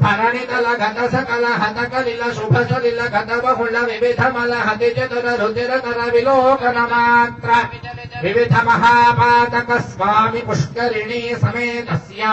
फाराणे काला घातासा काला हाता का लिला शोभासा लिला घाताबा खोडला विवेधा माला हातेचे तर हृदय करा विलोकन मात्रा विविध महापातक स्वामी पुष्करिणी समेतस्या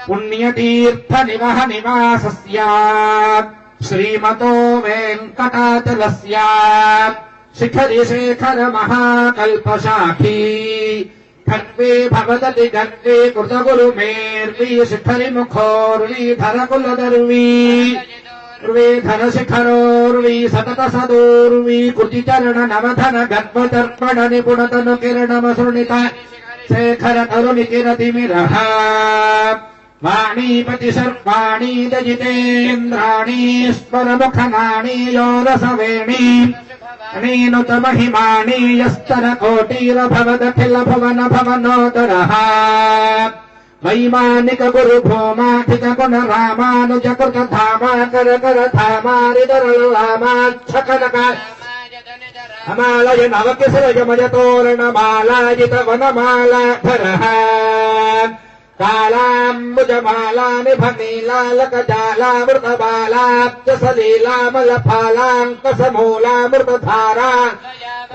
एवमादिम भूरि मञ्जिम सर्वपातक गर्वहापक सिन्धुडम्बरहादिशम्बर पुण्यतीर्थ निवह निवासस्य श्रीमतो वेङ्कटाचलस्य शिखरि शेखर महाकल्पशाखी खर्वे भवदति गर्वे कृतगुरुमेर्वी शिखरि मुखोर्वी धरकुलदर्वी र्वीधर शिखरोर्वी सतत सदोर्वी कृतिचरण नवधन गर्भदर्पण निपुणतनु किरणमसृणित शेखर तरुणि किरतिमिरः वाणीपति सर्वाणी दजितेन्द्राणी स्मरमुखनाणी योरसवेणी णीनुत महिमाणी यस्तर कोटीरभवदखिल भवन भवनोदरः वैमानिक गुरु भौमाधिक गुण रामानुज कृत धामा कर कर धामारिदरल रामाच्छकनक अमालय नवकिसरजमय तोरण मालाजित वनमालाधरः కాళాంబుజమాలాని ఫనీలాలకజాలామృతబాలాబ్జ సలీలామలఫాలాంక సమూలామృతధారా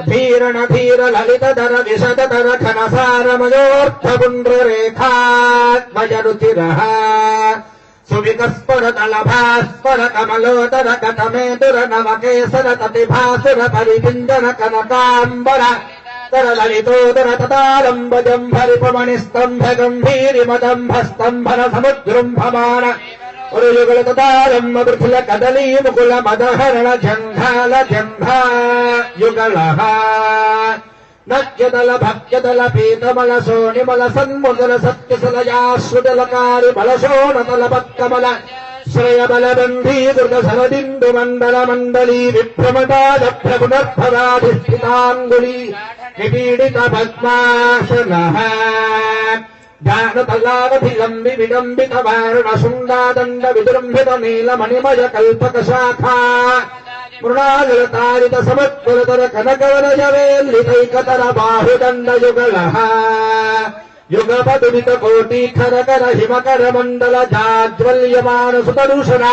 భీరణ భీర లలిత ధర విశద ధర ఘనసారమయోర్థపుండ్రరేఖాత్మయరుచిర సువికస్పరతలభాస్పర కమలోదర కటమేతుర నవకేసర తటిభాసుర పరిపింజన కనకాంబర तरललितोदरततालम्बजम् हरिपमणिस्तम्भगम्भीरिमदम्भस्तम्भन समुद्रुम्भमान उरुयुगलततालम्बृथिल कदलीमुकुलमदहरण झङ्घाल झङ्घा युगलः नक्यदल भक्यदल पीतमल सोणिमल सन्मुदल सत्यसलयाश्रुदलकारि बलशोणतल पत्कमल శ్రయబలబంధీ దుర్గసమదిందు మండల మండలీ విభ్రమటాద ప్రగుణర్భవాధిష్ఠితాంగుళీ నిపీడిత పద్మాసన జ్ఞానతలావభిలంబి విడంబిత వారుణశృంగాదండ విజృంభిత నీలమణిమయ కల్పక శాఖా మృణాలతారిత సమత్పురతర కనకవనజవేల్లితైకతర బాహుదండ యుగళ बाहुदण्ड युगलः युगपदुरित कोटीखर कर हिमकर मण्डल जाज्वल्यमान सुतरुषण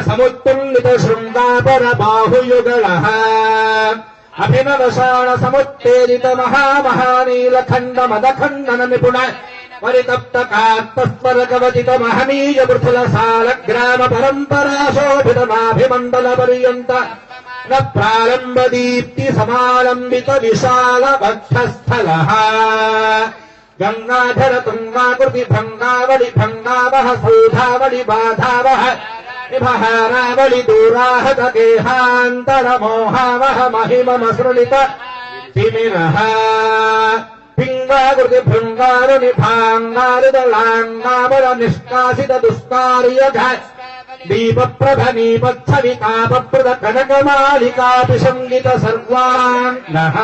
समुत्तुल्लित शृङ्गापर बाहुयुगलः अभिनवशाण समुत्तेजित महामहानीलखण्ड मदखण्डन निपुण परितप्त कात्तस्वर कवचित महनीय मृथुल साल ग्राम परम्परा शोभित नाभिमण्डल पर्यन्त न प्रारम्भ दीप्ति समालम्बित विशाल वक्षस्थलः गंगाधर गङ्गाधर तुङ्गाकृति भङ्गावळि भङ्गावः सूधावळि बाधावः। विभहारावळि दूराहत गेहान्तरमोहावः महिममसृणित। तिमिनः पिङ्गाकृति भृङ्गारुणि भाङ्गारुदलाङ्गावर निष्कासित दुष्कार्यघ। दीपप्रभनीपच्छवितापप्रद कनकमालिकापि संहित सर्वान् नः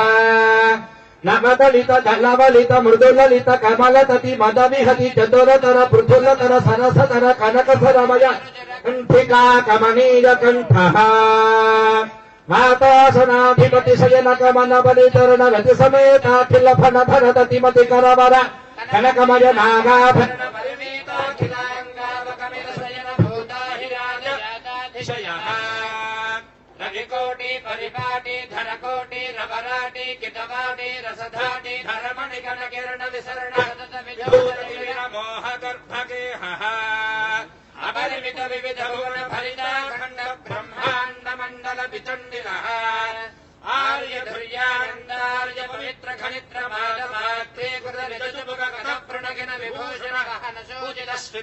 नागत लीत झलावा लीत मृदुल कमल तति मदवी हती चंदोर तर पृथुल तर सरस तर कनक सरमय कंठिका कमनीर कंठ माता सनाधिपति सयन कमन बली तरण गति समेता फल फन फन तति मति करवर कनकमय नागाभ परिपाटी धनकोटि रबराटि किसधाटि धर्मणिकल किरण विसर्णाद विजोरी मोहगर्भगेहः अपरिमित विविधुनफलिदाखण्ड ब्रह्माण्ड मण्डल वितण्डिलः आर्यधुर्यानन्दार्य पवित्र खनित्र मालमात्रे प्रणगिन विभूषणः न सूचितस्मि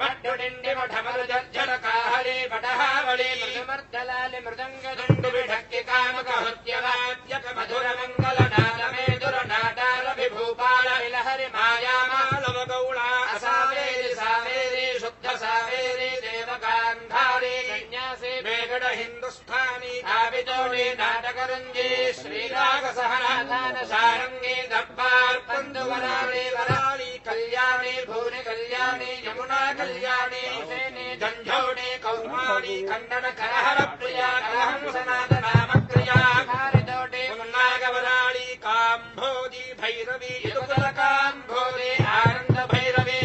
मड्डुडिण्डिमठमरुजर्जनकाहले पटहावले मृदमर्दलालि मृदङ्गदण्डुविढक्ति कामकहृत्यवाद्यकमधुरमङ्गलनादमेदुरनाटारभिभूपाल इलहरि मायामालवगौळा असावेरि सावेरि शुद्धसावेरि, देवगान्धारे कन्यासे वेगड हिन्दुस्थानी कावितोडे नाटकरञ्जे, श्रीरागसहनाथानशारङ्गे दब्बार्पन्दुवराले वरा भुवने कल्याणी यमुना कल्याणी सेने झञ्झौणे कौमारी खण्डन करहर प्रिया करहं सनातनामक्रिया कारिदोटे उन्नागवराळी काम्भोदी भैरवी यदुकुलकाम्भोदे आनंद भैरवी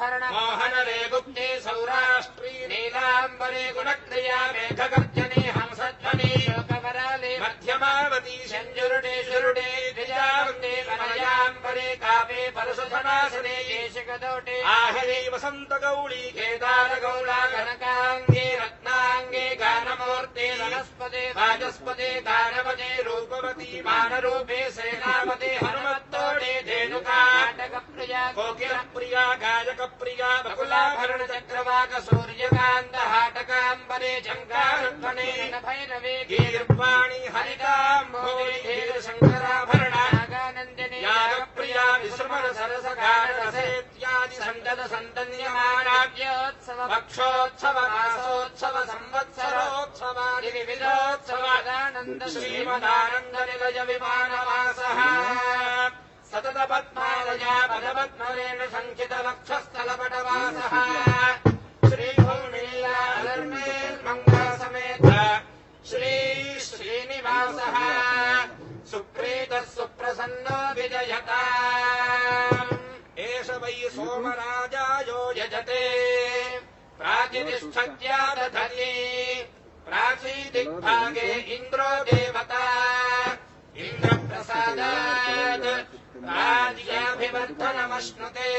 भरण मोहन रे गुप्ते सौराष्ट्री नीलाम्बरे गुणक्रिया मेघगर्जने हंसध्वनि लोकवराले मध्यमावती शञ्जुरुडे शुरुडे परशुधनासने एष कदोटे आहरे वसन्त गौळी केदार गौराघनकाङ्गेर दानमूर्ते वनस्पते वाचस्पते दानवते रूपवती मानरूपे सेनापते हनुमत्तोडे धेनुकाटक प्रिया कोकिल प्रिया गाजक प्रिया बकुलाभरण चक्रवाक सूर्यकान्त हाटकाम्बरे झङ्कार्पणे भैरवे गीर्वाणी हरिकाम्भोगे शङ्कराभरणा यागप्रिया विश्रमण सरसगारसेत्यादि सन्तत सन्तन्यमानाभ्य भक्षोत्सव वासोत्सव संवत्सरोत्सवात्सवादानन्द श्रीपदानन्द निलय विमानवासः सतत पद्मालजा पदवद्मरेण शङ्कित श्रीश्रीनिवासः सुप्रीतः सुप्रसन्नो विजयता एष वै सोम राजा योजते ी प्राचीदिग्भागे इन्द्रो देवता। इन्द्रप्रसादात् राज्याभिवर्धनमश्नुते।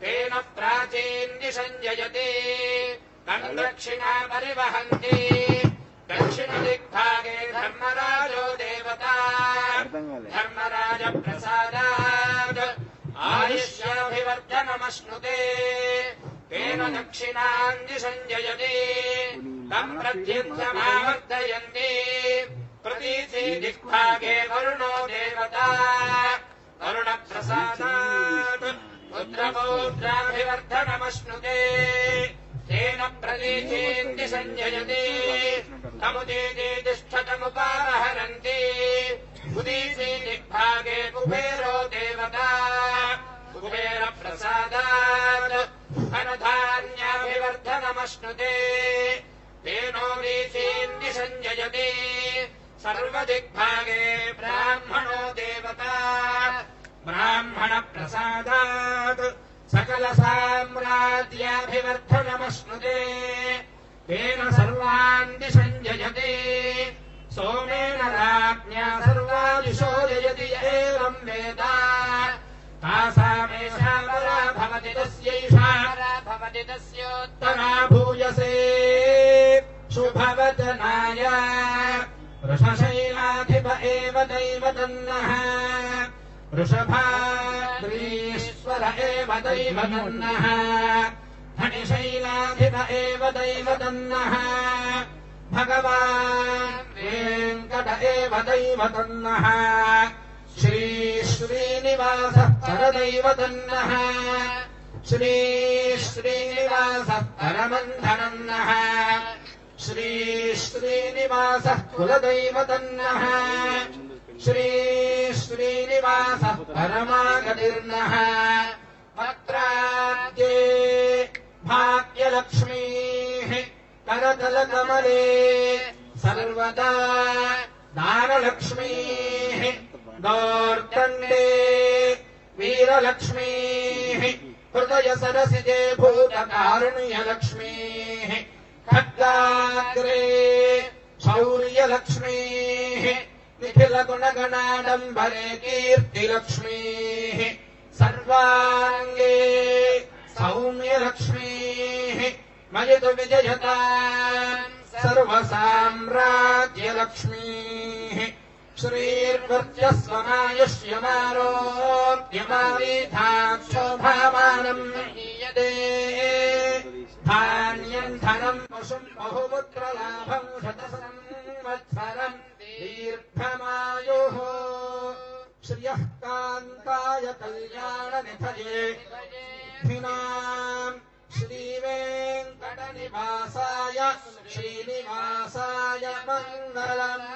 तेन प्राचीन्निषञ्जयते तम् दक्षिणा परिवहन्ति। दक्षिणदिग्भागे धर्मराजो देवता। धर्मराजप्रसादात्। आयुष्याभिवर्धनमश्नुते। तेन दक्षिणाञ्जिसञ्जयति तम् प्रत्यन्तमावर्तयन्ति प्रतीथे दिक्भागे वरुणो देवता। वरुणप्रसादात् पुत्रपौत्राभिवर्धनमश्नुते तेन प्रतीचीन्ति सञ्जयति तमुदीति तिष्ठतमुपाहरन्ति। उदीति दिग्भागे कुबेरो देवता। कुबेर ेनोरीचीन् निसञ्जयति सर्वदिग्भागे ब्राह्मणो देवता। ब्राह्मणप्रसादात् सकलसाम्राज्याभिवर्धनमश्नुते। तेन सर्वान् निसञ्जयति सोमेन राज्ञा सर्वादिशो जयति एवम् वेदा। तासामेषामरा भवति तस्य यस्योत्तरा भूयसे शुभवचनाय वृषशैलाधिप एव दैव दन्नः वृषभा श्रीश्वर एव दैवदन्नः धनिशैलाधिप एव दैवदन्नः भगवान्कट एव दैव दन्नः श्रीश्रीनिवासपरदैवदन्नः श्री श्रीनिवासः परमन्धनन्नः श्री श्रीनिवासः कुलदैवतन्नः श्री श्रीनिवासः परमागतिर्नः वक्त्राद्ये भाग्यलक्ष्मीः करतलकमले। सर्वदा दानलक्ष्मीः दोर्दण्डे वीरलक्ष्मीः हृदयसरसिजे भूतकारुण्यलक्ष्मीः खड्गाग्रे शौर्यलक्ष्मीः निखिलगुणगणाडम्बरे कीर्तिलक्ष्मीः सर्वाङ्गे सौम्यलक्ष्मीः मयतु विजयता सर्वसाम्राज्यलक्ष्मीः श्रीर्वर्चस्वमायुष्यमारोग्यमारीधाक्षोभामानम् हीयते धान्यम् धनम् पशुम् बहुपुत्रलाभम् शतसंवत्सरम् दीर्घमायुः श्रियः कान्ताय कल्याणनिधये धिनाम् श्रीवेङ्कटनिवासाय श्रीनिवासाय मङ्गलम्